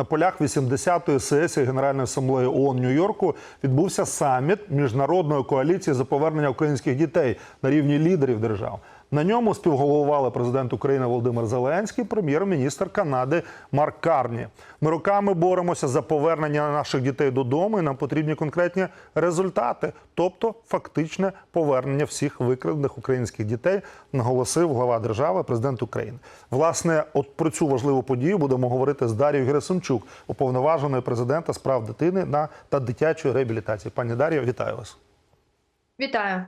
на полях 80-ї сесії Генеральної асамблеї ООН Нью-Йорку відбувся саміт міжнародної коаліції за повернення українських дітей на рівні лідерів держав. На ньому співголовували президент України Володимир Зеленський, прем'єр-міністр Канади Марк Карні. Ми роками боремося за повернення наших дітей додому, і нам потрібні конкретні результати, тобто фактичне повернення всіх викрадених українських дітей, наголосив глава держави, президент України. Власне, от про цю важливу подію будемо говорити з Дарією Герасимчук, уповноваженою президента з прав дитини на та дитячої реабілітації. Пані Дар'я, вітаю вас. Вітаю.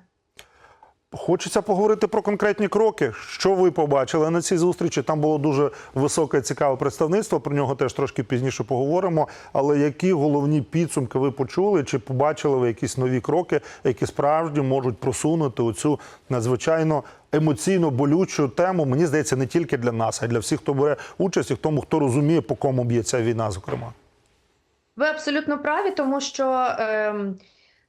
Хочеться поговорити про конкретні кроки. Що ви побачили на цій зустрічі? Там було дуже високе цікаве представництво. Про нього теж трошки пізніше поговоримо. Але які головні підсумки ви почули? Чи побачили ви якісь нові кроки, які справді можуть просунути оцю надзвичайно емоційно болючу тему? Мені здається, не тільки для нас, а й для всіх, хто бере участь, і тому хто розуміє, по кому б'є ця війна, зокрема. Ви абсолютно праві, тому що ем,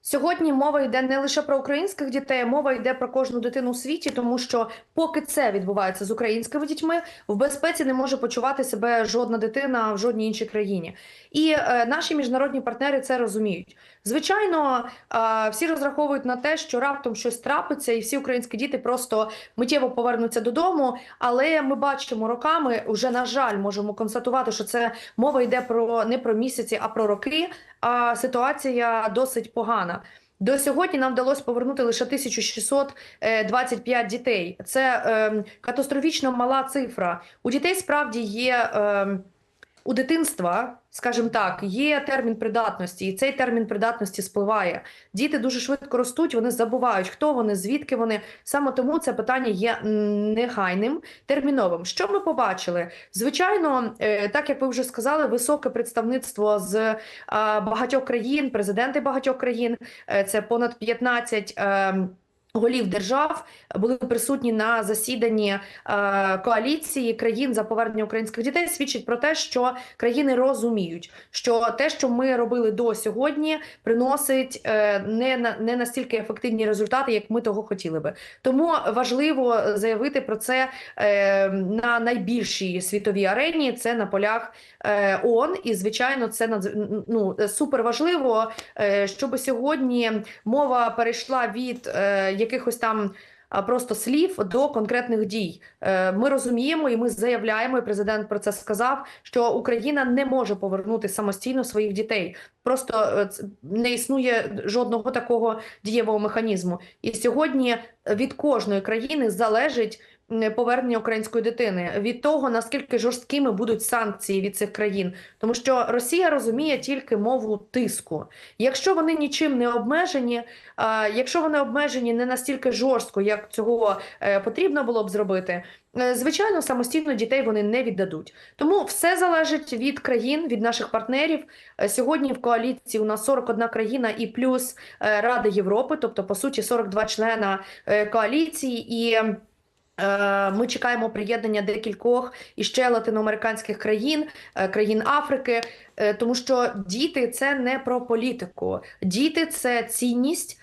сьогодні мова йде не лише про українських дітей, мова йде про кожну дитину у світі, тому що поки це відбувається з українськими дітьми, в безпеці не може почувати себе жодна дитина в жодній іншій країні. І е, наші міжнародні партнери це розуміють. Звичайно, е, всі розраховують на те, що раптом щось трапиться, і всі українські діти просто миттєво повернуться додому. Але ми бачимо роками, вже на жаль, можемо констатувати, що це мова йде про не про місяці, а про роки. А ситуація досить погана. До сьогодні нам вдалося повернути лише 1625 дітей. Це е, катастрофічно мала цифра. У дітей справді є. Е, у дитинства, скажімо так, є термін придатності, і цей термін придатності спливає. Діти дуже швидко ростуть, вони забувають, хто вони, звідки вони. Саме тому це питання є негайним, терміновим. Що ми побачили? Звичайно, е, так як ви вже сказали, високе представництво з е, багатьох країн, президенти багатьох країн, е, це понад 15 е, голів держав були присутні на засіданні е, коаліції країн за повернення українських дітей, свідчить про те, що країни розуміють, що те, що ми робили до сьогодні, приносить е, не не настільки ефективні результати, як ми того хотіли би. Тому важливо заявити про це е, на найбільшій світовій арені. Це на полях е, ООН. І звичайно, це надз- ну, супер важливо, е, щоб сьогодні мова перейшла від е, якихось там. Просто слів до конкретних дій. Е, Ми розуміємо і ми заявляємо, і президент про це сказав, що Україна не може повернути самостійно своїх дітей. Просто е, не існує жодного такого дієвого механізму. І сьогодні від кожної країни залежить повернення української дитини від того, наскільки жорсткими будуть санкції від цих країн, тому що Росія розуміє тільки мову тиску. Якщо вони нічим не обмежені, якщо вони обмежені не настільки жорстко, як цього е, потрібно було б зробити, е, звичайно, самостійно дітей вони не віддадуть. Тому все залежить від країн, від наших партнерів. Е, Сьогодні в коаліції у нас 41 країна і плюс е, Рада Європи, тобто по суті 42 члена е, коаліції і. Е, Ми чекаємо приєднання декількох іще латиноамериканських країн, е, країн Африки, е, тому що діти це не про політику. Діти це цінність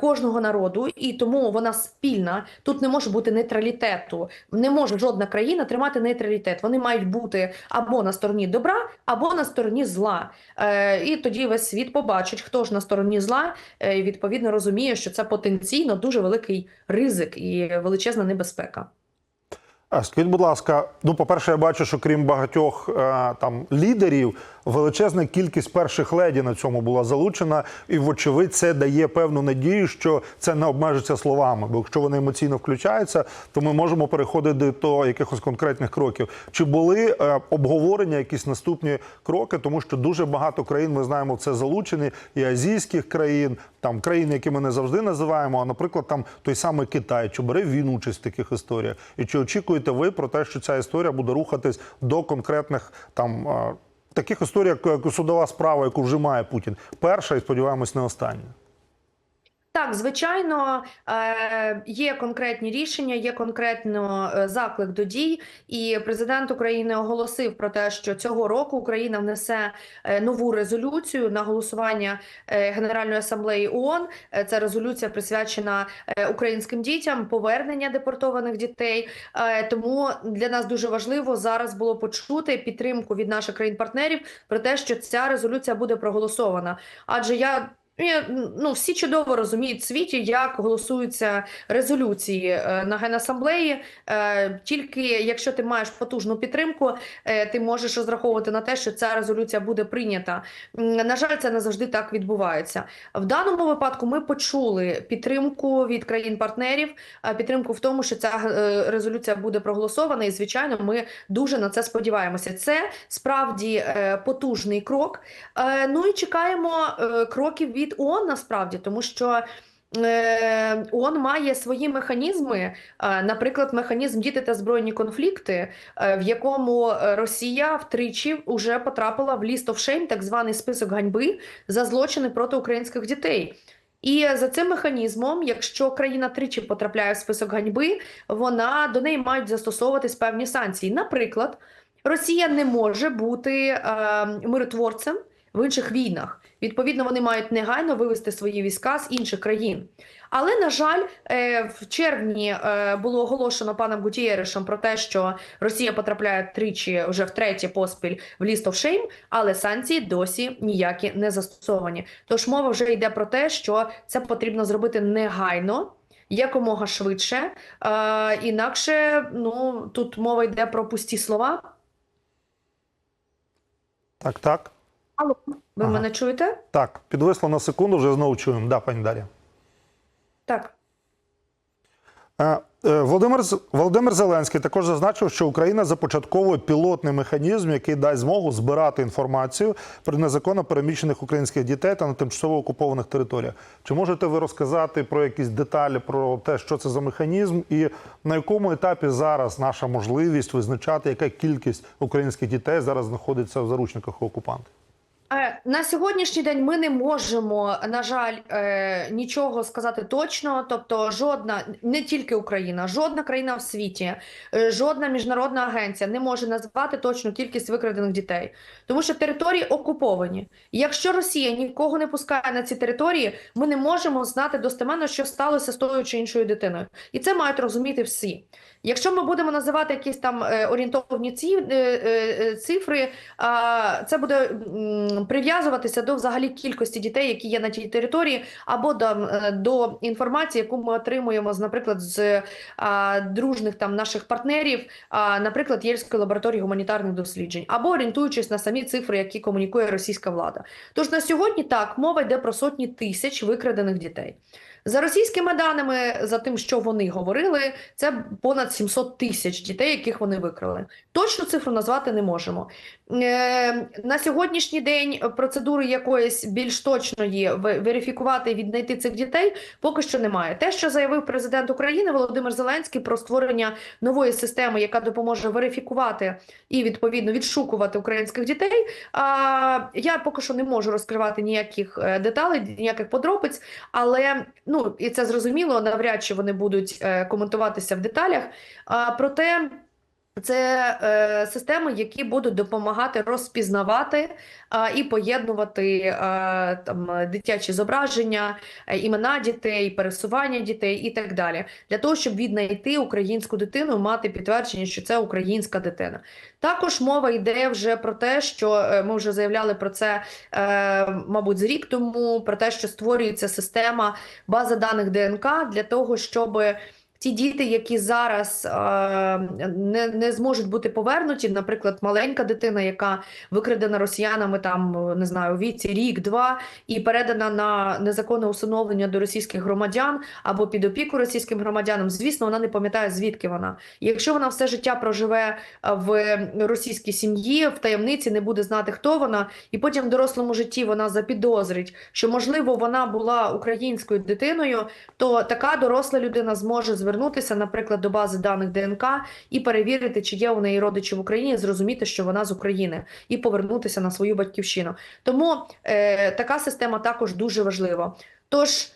кожного народу, і тому вона спільна. Тут не може бути нейтралітету. Не може жодна країна тримати нейтралітет. Вони мають бути або на стороні добра, або на стороні зла. Е, І тоді весь світ побачить, хто ж на стороні зла, е, і відповідно розуміє, що це потенційно дуже великий ризик і величезна небезпека. А скажіть, будь ласка, ну, по-перше, я бачу, що крім багатьох е, там лідерів, величезна кількість перших леді на цьому була залучена, і, вочевидь, це дає певну надію, що це не обмежиться словами. Бо якщо вони емоційно включаються, то ми можемо переходити до якихось конкретних кроків. Чи були е, обговорення, якісь наступні кроки? Тому що дуже багато країн ми знаємо це залучені, і азійських країн, там країни, які ми не завжди називаємо. А наприклад, там той самий Китай, чи бере він участь в таких історіях, і чи очікуєте ви про те, що ця історія буде рухатись до конкретних там е, таких історій, як судова справа, яку вже має Путін, перша і сподіваємось, не остання. Так, звичайно, е, є конкретні рішення, є конкретно е, заклик до дій, і президент України оголосив про те, що цього року Україна внесе е, нову резолюцію на голосування Генеральної асамблеї ООН. Е, Ця резолюція присвячена українським дітям, повернення депортованих дітей. Тому для нас дуже важливо зараз було почути підтримку від наших країн-партнерів про те, що ця резолюція буде проголосована. Адже я, ну, всі чудово розуміють в світі, як голосуються резолюції е, на Генасамблеї. Е, Тільки якщо ти маєш потужну підтримку, е, ти можеш розраховувати на те, що ця резолюція буде прийнята. На жаль, це не завжди так відбувається. В даному випадку ми почули підтримку від країн-партнерів, підтримку в тому, що ця резолюція буде проголосована, і звичайно, ми дуже на це сподіваємося. Це справді потужний крок. Ну і чекаємо кроків від ООН насправді, тому що. е, ООН має свої механізми, е, наприклад, механізм діти та збройні конфлікти, е, в якому Росія втричі вже потрапила в list of shame, так званий список ганьби за злочини проти українських дітей. І за цим механізмом, якщо країна тричі потрапляє в список ганьби, вона до неї мають застосовуватись певні санкції. Наприклад, Росія не може бути е, миротворцем в інших війнах. Відповідно, вони мають негайно вивести свої війська з інших країн. Але на жаль, е, в червні е, було оголошено паном Гутієришем про те, що Росія потрапляє тричі вже втретє поспіль в of shame, але санкції досі ніякі не застосовані. Тож мова вже йде про те, що це потрібно зробити негайно. Якомога швидше, е, інакше ну тут мова йде про пусті слова. Так, так. Алло, ви Ага. мене чуєте? Так, підвисло на секунду, вже знову чуємо. Да, пані Дар'я. Так. Е, е, Володимир, Володимир Зеленський також зазначив, що Україна започатковує пілотний механізм, який дасть змогу збирати інформацію про незаконно переміщених українських дітей та на тимчасово окупованих територіях. Чи можете ви розказати про якісь деталі про те, що це за механізм, і на якому етапі зараз наша можливість визначати, яка кількість українських дітей зараз знаходиться в заручниках окупантів? Е, На сьогоднішній день ми не можемо, на жаль, е, нічого сказати точно. Тобто, жодна, не тільки Україна, жодна країна в світі, е, жодна міжнародна агенція не може назвати точну кількість викрадених дітей, тому що території окуповані. Якщо Росія нікого не пускає на ці території, ми не можемо знати достеменно, що сталося з тою чи іншою дитиною, і це мають розуміти всі. Якщо ми будемо називати якісь там орієнтовні ці, цифри, це буде прив'язуватися до взагалі кількості дітей, які є на тій території, або до, е, до інформації, яку ми отримуємо, з, наприклад, з а, дружних там наших партнерів, а, наприклад, Єльської лабораторії гуманітарних досліджень, або орієнтуючись на самі цифри, які комунікує російська влада. Тож на сьогодні так мова йде про сотні тисяч викрадених дітей. За російськими даними, за тим, що вони говорили, це понад 700 тисяч дітей, яких вони викрали. Точну цифру назвати не можемо. Е, на сьогоднішній день процедури якоїсь більш точної верифікувати і віднайти цих дітей поки що немає. Те, що заявив президент України Володимир Зеленський про створення нової системи, яка допоможе верифікувати і відповідно відшукувати українських дітей. А я поки що не можу розкривати ніяких е, деталей, ніяких подробиць, але ну і це зрозуміло, навряд чи вони будуть е, коментуватися в деталях. А, проте це е, системи, які будуть допомагати розпізнавати а, і поєднувати а, там е, дитячі зображення, е, імена дітей, пересування дітей і так далі, для того, щоб віднайти українську дитину, мати підтвердження, що це українська дитина. Також мова йде вже про те, що е, ми вже заявляли про це, е, мабуть, з рік тому, про те, що створюється система база даних ДНК для того, щоб Ті діти, які зараз е, не, не зможуть бути повернуті, наприклад, маленька дитина, яка викрадена росіянами там не знаю, віці рік-два і передана на незаконне усиновлення до російських громадян або під опіку російським громадянам, звісно, вона не пам'ятає звідки вона. І якщо вона все життя проживе е, в російській сім'ї, в таємниці не буде знати, хто вона, і потім в дорослому житті вона запідозрить, що можливо вона була українською дитиною, то така доросла людина зможе звернутися, наприклад, до бази даних ДНК і перевірити, чи є у неї родичі в Україні, зрозуміти, що вона з України, і повернутися на свою батьківщину. Тому е, така система також дуже важлива. Тож.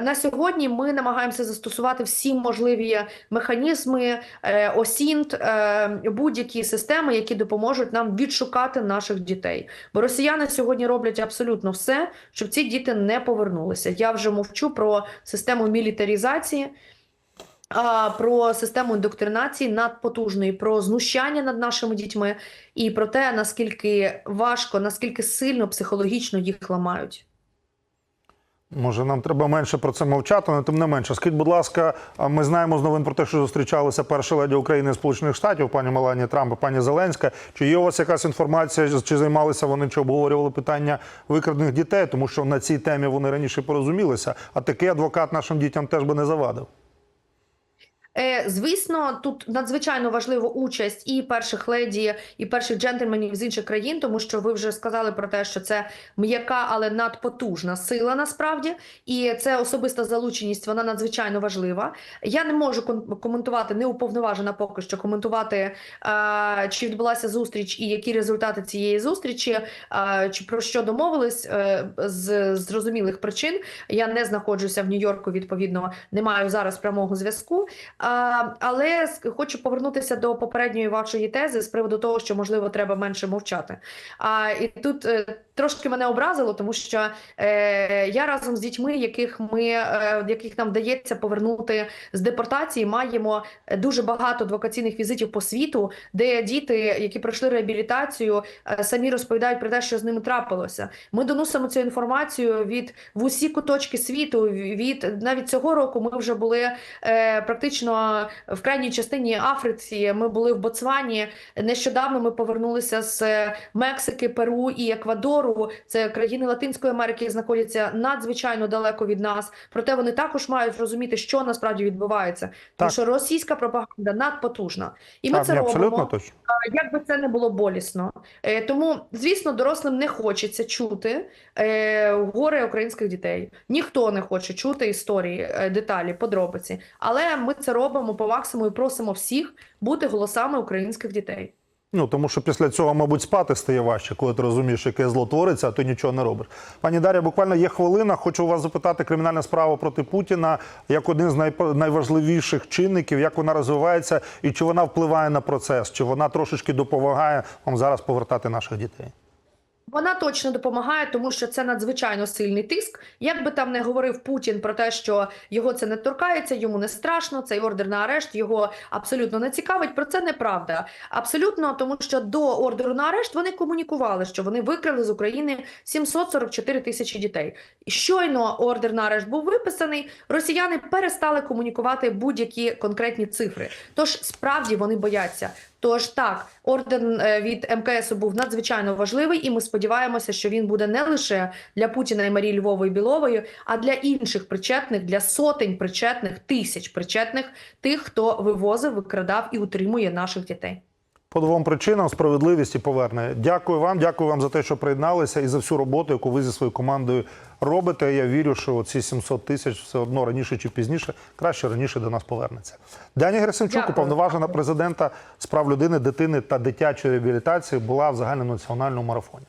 на сьогодні ми намагаємося застосувати всі можливі механізми, е, ОСІНТ, е, будь-які системи, які допоможуть нам відшукати наших дітей. Бо росіяни сьогодні роблять абсолютно все, щоб ці діти не повернулися. Я вже мовчу про систему мілітарізації. Про систему індоктринації надпотужної, про знущання над нашими дітьми і про те, наскільки важко, наскільки сильно психологічно їх ламають. Може, нам треба менше про це мовчати, але тим не менше. Скажіть, будь ласка, ми знаємо з новин про те, що зустрічалися перша леді України Сполучених Штатів, пані Меланія Трамп і пані Зеленська. Чи є у вас якась інформація, чи займалися вони, чи обговорювали питання викрадених дітей? Тому що на цій темі вони раніше порозумілися, а такий адвокат нашим дітям теж би не завадив. Е, Звісно, тут надзвичайно важлива участь і перших леді, і перших джентльменів з інших країн, тому що ви вже сказали про те, що це м'яка, але надпотужна сила насправді, і це особиста залученість, вона надзвичайно важлива. Я не можу коментувати, не уповноважена поки що коментувати, е, чи відбулася зустріч і які результати цієї зустрічі, е, чи про що домовились з зрозумілих причин. Я не знаходжуся в Нью-Йорку, відповідно, не маю зараз прямого зв'язку. Але хочу повернутися до попередньої вашої тези з приводу того, що можливо треба менше мовчати. А і тут е, трошки мене образило, тому що е, я разом з дітьми, яких ми е, яких нам вдається повернути з депортації, маємо дуже багато адвокаційних візитів по світу, де діти, які пройшли реабілітацію, самі розповідають про те, що з ними трапилося. Ми доносимо цю інформацію від в усі куточки світу. Від навіть цього року ми вже були практично в крайній частині Африці. Ми були в Ботсвані. Нещодавно ми повернулися з Мексики, Перу і Еквадору. Це країни Латинської Америки, знаходяться надзвичайно далеко від нас. Проте вони також мають розуміти, що насправді відбувається. Тому що російська пропаганда надпотужна, і ми так, це робимо. точно. Як би це не було болісно. Е, Тому, звісно, дорослим не хочеться чути е, горе українських дітей. Ніхто не хоче чути історії, е, деталі, подробиці. Але ми це робимо по максимуму і просимо всіх бути голосами українських дітей. Ну тому що після цього, мабуть, спати стає важче, коли ти розумієш, яке зло твориться, а ти нічого не робиш. Пані Дар'я, буквально є хвилина. Хочу вас запитати кримінальна справа проти Путіна як один з найважливіших чинників, як вона розвивається і чи вона впливає на процес, чи вона трошечки допомагає вам зараз повертати наших дітей. Вона точно допомагає, тому що це надзвичайно сильний тиск. Як би там не говорив Путін про те, що його це не торкається, йому не страшно, цей ордер на арешт його абсолютно не цікавить. Про це неправда. Абсолютно, тому що до ордеру на арешт вони комунікували, що вони викрали з України 744 тисячі дітей. Щойно ордер на арешт був виписаний, росіяни перестали комунікувати будь-які конкретні цифри. Тож справді вони бояться. Тож так, орден е, від МКС був надзвичайно важливий, і ми сподіваємося, що він буде не лише для Путіна і Марії Львової Білової, а для інших причетних, для сотень причетних, тисяч причетних, тих, хто вивозив, викрадав і утримує наших дітей. По двом причинам справедливість і поверне. Дякую вам, дякую вам за те, що приєдналися, і за всю роботу, яку ви зі своєю командою робите. Я вірю, що ці 700 тисяч все одно раніше чи пізніше, краще раніше до нас повернеться. Дані Герасимчук, уповноважена президента з прав людини, дитини та дитячої реабілітації, була в загальнонаціональному марафоні.